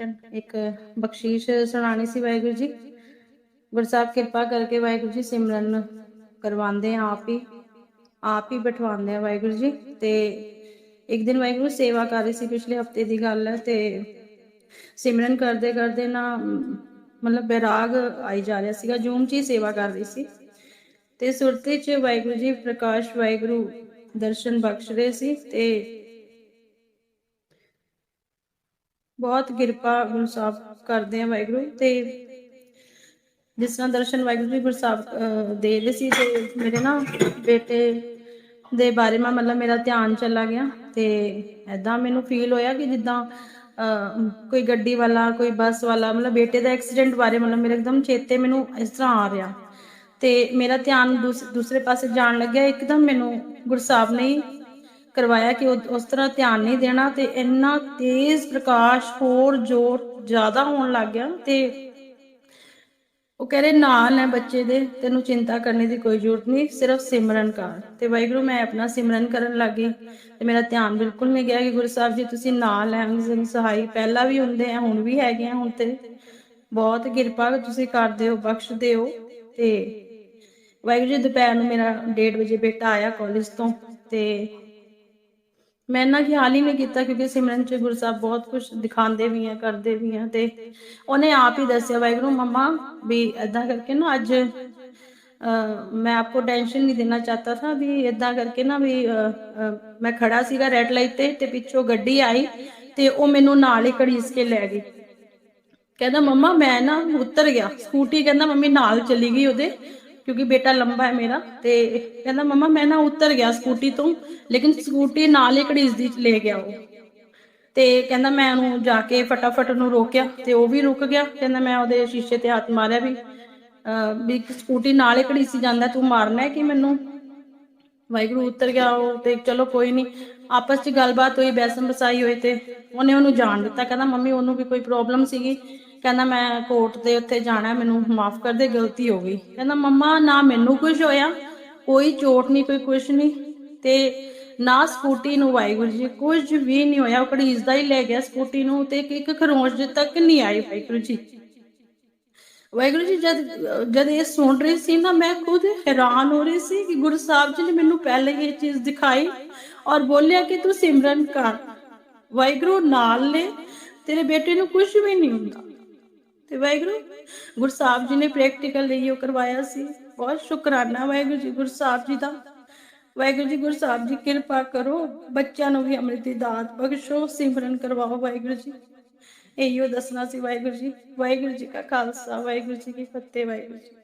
ਇੱਕ ਬਖਸ਼ੀਸ਼ ਸੁਣਾਣੀ ਸੀ ਵਾਹਿਗੁਰੂ ਜੀ। ਗੁਰਸਾਹਿਬ ਕਿਰਪਾ ਕਰਕੇ ਵਾਹਿਗੁਰੂ ਜੀ ਸਿਮਰਨ ਕਰਵਾਉਂਦੇ ਆ ਆਪ ਹੀ ਆਪ ਹੀ ਬਿਠਵਾਉਂਦੇ ਆ ਵਾਹਿਗੁਰੂ ਜੀ। ਤੇ ਇੱਕ ਦਿਨ ਵਾਹਿਗੁਰੂ ਸੇਵਾ ਕਰ ਰਹੀ ਸੀ ਪਿਛਲੇ ਹਫ਼ਤੇ ਦੀ ਗੱਲ ਹੈ ਤੇ ਸਿਮਰਨ ਕਰਦੇ ਕਰਦੇ ਨਾ, ਮਤਲਬ ਬੈਰਾਗ ਆਈ ਜਾ ਰਿਹਾ ਸੀਗਾ, ਜੂਮ ਚ ਹੀ ਸੇਵਾ ਕਰ ਰਹੀ ਸੀ। ਤੇ ਸੁਰਤੀ ਚ ਵਾਹਿਗੁਰੂ ਜੀ ਪ੍ਰਕਾਸ਼ ਵਾਹਿਗੁਰੂ ਦਰਸ਼ਨ ਬਖਸ਼ ਰਹੇ ਸੀ, ਤੇ ਬਹੁਤ ਕਿਰਪਾ ਗੁਰੂ ਸਾਹਿਬ ਕਰਦੇ ਆ ਵਾਹਿਗੁਰੂ ਤੇ ਜਿਸ ਤਰ੍ਹਾਂ ਦਰਸ਼ਨ ਵਾਹਿਗੁਰੂ ਜੀ ਗੁਰੂ ਸਾਹਿਬ ਦੇ ਰਹੇ ਸੀ ਤੇ ਮੇਰੇ ਨਾ ਬੇਟੇ ਦੇ ਬਾਰੇ ਮੈਂ ਮਤਲਬ ਮੇਰਾ ਧਿਆਨ ਚਲਾ ਗਿਆ ਤੇ ਐਦਾਂ ਮੈਨੂੰ ਫੀਲ ਹੋਇਆ ਕਿ ਜਿੱਦਾਂ ਕੋਈ ਗੱਡੀ ਵਾਲਾ, ਕੋਈ ਬੱਸ ਵਾਲਾ, ਮਤਲਬ ਬੇਟੇ ਦਾ ਐਕਸੀਡੈਂਟ ਬਾਰੇ ਮਤਲਬ ਮੇਰੇ ਇੱਕਦਮ ਚੇਤੇ ਮੈਨੂੰ ਇਸ ਤਰ੍ਹਾਂ ਆ ਰਿਹਾ। ਤੇ ਮੇਰਾ ਧਿਆਨ ਦੂਸ- ਦੂਸਰੇ ਪਾਸੇ ਜਾਣ ਲੱਗਿਆ, ਇੱਕਦਮ ਮੈਨੂੰ ਗੁਰਸਾਹਿਬ ਨੇ ਕਰਵਾਇਆ ਕਿ ਉਸ ਤਰ੍ਹਾਂ ਧਿਆਨ ਨਹੀਂ ਦੇਣਾ ਤੇ ਇੰਨਾ ਤੇਜ਼ ਪ੍ਰਕਾਸ਼ ਹੋਰ ਜ਼ੋਰ ਜ਼ਿਆਦਾ ਹੋਣ ਲੱਗ ਗਿਆ ਤੇ ਉਹ ਕਹ ਰਹੇ, ਨਾਲ ਹੈ ਬੱਚੇ ਦੇ, ਤੈਨੂੰ ਚਿੰਤਾ ਕਰਨੇ ਦੀ ਕੋਈ ਜ਼ਰੂਰਤ ਨਹੀਂ, ਸਿਰਫ ਸਿਮਰਨ ਕਰ। ਤੇ ਵਾਹਿਗੁਰੂ, ਮੈਂ ਆਪਣਾ ਸਿਮਰਨ ਕਰਨ ਲੱਗੀ ਤੇ ਮੇਰਾ ਧਿਆਨ ਬਿਲਕੁਲ ਨਹੀਂ ਗਿਆ ਕਿ ਗੁਰੂ ਸਾਹਿਬ ਜੀ, ਤੁਸੀਂ ਨਾਲ ਹੈ ਅੰਗ ਸਹਾਈ, ਪਹਿਲਾਂ ਵੀ ਹੁੰਦੇ ਆ, ਹੁਣ ਵੀ ਹੈਗੇ ਆ, ਹੁਣ ਤੇ ਬਹੁਤ ਕਿਰਪਾ ਤੁਸੀਂ ਕਰਦੇ ਹੋ, ਬਖਸ਼ਦੇ ਹੋ। ਤੇ ਵਾਹਿਗੁਰੂ ਜੀ, ਦੁਪਹਿਰ ਨੂੰ ਮੇਰਾ 1:30 ਵਜੇ ਬੇਟਾ ਆਇਆ ਕਾਲਜ ਤੋਂ ਤੇ ਮੈਂ ਨਾ ਕਿ ਹਾਲ ਹੀ ਮੈਂ ਕੀਤਾ ਕਿਉਂਕਿ ਸਿਮਰਨ ਚ ਗੁਰੂ ਸਾਹਿਬ ਬਹੁਤ ਕੁਝ ਦਿਖਾਉਂਦੇ ਵੀ ਆ ਕਰਦੇ ਵੀ ਆ ਤੇ ਉਹਨੇ ਆਪ ਹੀ ਦੱਸਿਆ ਵਾਹਿਗੁਰੂ ਮਮਾ ਵੀ ਇਦਾਂ ਕਰਕੇ ਨਾ ਅੱਜ ਮੈਂ ਆਪਕੋ ਟੈਨਸ਼ਨ ਨਹੀਂ ਦੇਣਾ ਚਾਹਤਾ ਥਾ ਵੀ ਇਦਾਂ ਕਰਕੇ ਨਾ ਵੀ ਮੈਂ ਖੜਾ ਸੀਗਾ ਰੈਡ ਲਾਈਟ ਤੇ ਤੇ ਪਿੱਛੋਂ ਗੱਡੀ ਆਈ ਤੇ ਉਹ ਮੈਨੂੰ ਨਾਲ ਹੀ ਘੜੀਸ ਕੇ ਲੈ ਗਈ। ਕਹਿੰਦਾ ਮੰਮਾ ਮੈਂ ਨਾ ਉਤਰ ਗਿਆ ਸਕੂਟੀ ਕਹਿੰਦਾ ਮੰਮੀ ਨਾਲ ਚਲੀ ਗਈ ਉਹਦੇ ਕਿਉਂਕਿ ਬੇਟਾ ਲੰਬਾ ਹੈ ਮੇਰਾ ਤੇ ਕਹਿੰਦਾ, ਮੰਮਾ, ਮੈਂ ਨਾ ਉਤਰ ਗਿਆ ਸਕੂਟੀ ਤੋਂ, ਲੇਕਿਨ ਸਕੂਟੀ ਨਾਲ ਹੀ ਘੜੀਸਦੀ ਲੈ ਗਿਆ ਉਹ। ਤੇ ਕਹਿੰਦਾ, ਮੈਂ ਉਹਨੂੰ ਜਾ ਕੇ ਫਟਾਫਟ ਉਹਨੂੰ ਰੋਕਿਆ ਤੇ ਉਹ ਵੀ ਰੁਕ ਗਿਆ। ਕਹਿੰਦਾ, ਮੈਂ ਉਹਦੇ ਸ਼ੀਸ਼ੇ ਤੇ ਹੱਥ ਮਾਰਿਆ ਵੀ, ਅਹ, ਵੀ ਸਕੂਟੀ ਨਾਲ ਹੀ ਘੜੀਸੀ ਜਾਂਦਾ, ਤੂੰ ਮਾਰਨਾ ਹੈ ਕਿ ਮੈਨੂੰ? ਵਾਹਿਗੁਰੂ ਉਤਰ ਗਿਆ ਉਹ ਤੇ ਚਲੋ ਕੋਈ ਨਹੀਂ, ਆਪਸ ਚ ਗੱਲਬਾਤ ਹੋਈ ਬੈਸਮ ਬਸਾਈ ਹੋਈ ਤੇ ਉਹਨੇ ਉਹਨੂੰ ਜਾਣ ਦਿੱਤਾ। ਕਹਿੰਦਾ, ਮੰਮੀ, ਉਹਨੂੰ ਵੀ ਕੋਈ ਪ੍ਰੋਬਲਮ ਸੀਗੀ? ਕਹਿੰਦਾ ਮੈਂ ਕੋਰਟ ਦੇ ਉੱਤੇ ਜਾਣਾ, ਮੈਨੂੰ ਮਾਫ ਕਰ ਦੇ, ਗਲਤੀ ਹੋ ਗਈ। ਕਹਿੰਦਾ, ਮੰਮਾ, ਨਾ ਮੈਨੂੰ ਕੁਝ ਹੋਇਆ। ਕੋਈ ਚੋਟ ਨਹੀਂ, ਕੋਈ ਕੁਝ ਨਹੀਂ। ਤੇ ਨਾ ਸਕੂਟੀ ਨੂੰ ਵਾਹਿਗੁਰੂ ਜੀ ਕੁਝ ਵੀ ਨਹੀਂ ਹੋਇਆ। ਉਹ ਘੜੀਸਦਾ ਹੀ ਲੈ ਗਿਆ ਸਕੂਟੀ ਨੂੰ ਤੇ ਇੱਕ- ਇੱਕ ਖਰੋਂਚ ਤੱਕ ਨਹੀਂ ਆਈ ਵਾਹਿਗੁਰੂ ਜੀ। ਵਾਹਿਗੁਰੂ ਜੀ, ਜਦ ਜਦ ਇਹ ਸੁਣ ਰਹੀ ਸੀ ਨਾ, ਮੈਂ ਖੁਦ ਹੈਰਾਨ ਹੋ ਰਹੀ ਸੀ ਕਿ ਗੁਰੂ ਸਾਹਿਬ ਜੀ ਨੇ ਮੈਨੂੰ ਪਹਿਲੇ ਇਹ ਚੀਜ਼ ਦਿਖਾਈ ਔਰ ਬੋਲਿਆ ਕਿ ਤੂੰ ਸਿਮਰਨ ਕਰ। ਵਾਹਿਗੁਰੂ ਨਾਲ ਨੇ, ਤੇਰੇ ਬੇਟੇ ਨੂੰ ਕੁਝ ਵੀ ਨਹੀਂ ਹੁੰਦਾ। ਤੇ ਵਾਹਿਗੁਰੂ, ਗੁਰੂ ਸਾਹਿਬ ਜੀ ਨੇ ਪ੍ਰੈਕਟੀਕਲ ਲਈ ਉਹ ਕਰਵਾਇਆ ਸੀ। ਬਹੁਤ ਸ਼ੁਕਰਾਨਾ ਵਾਹਿਗੁਰੂ ਜੀ, ਗੁਰੂ ਸਾਹਿਬ ਜੀ ਦਾ। ਵਾਹਿਗੁਰੂ ਜੀ, ਗੁਰੂ ਸਾਹਿਬ ਜੀ, ਕਿਰਪਾ ਕਰੋ, ਬੱਚਿਆਂ ਨੂੰ ਵੀ ਅੰਮ੍ਰਿਤ ਦੀ ਦਾਤ ਬਖਸ਼ੋ, ਸਿਮਰਨ ਕਰਵਾਓ ਵਾਹਿਗੁਰੂ ਜੀ। ਇਹੀਓ ਦੱਸਣਾ ਸੀ ਵਾਹਿਗੁਰੂ ਜੀ। ਵਾਹਿਗੁਰੂ ਜੀ ਕਾ ਖਾਲਸਾ, ਵਾਹਿਗੁਰੂ ਜੀ ਕੀ ਫਤਿਹ, ਵਾਹਿਗੁਰੂ ਜੀ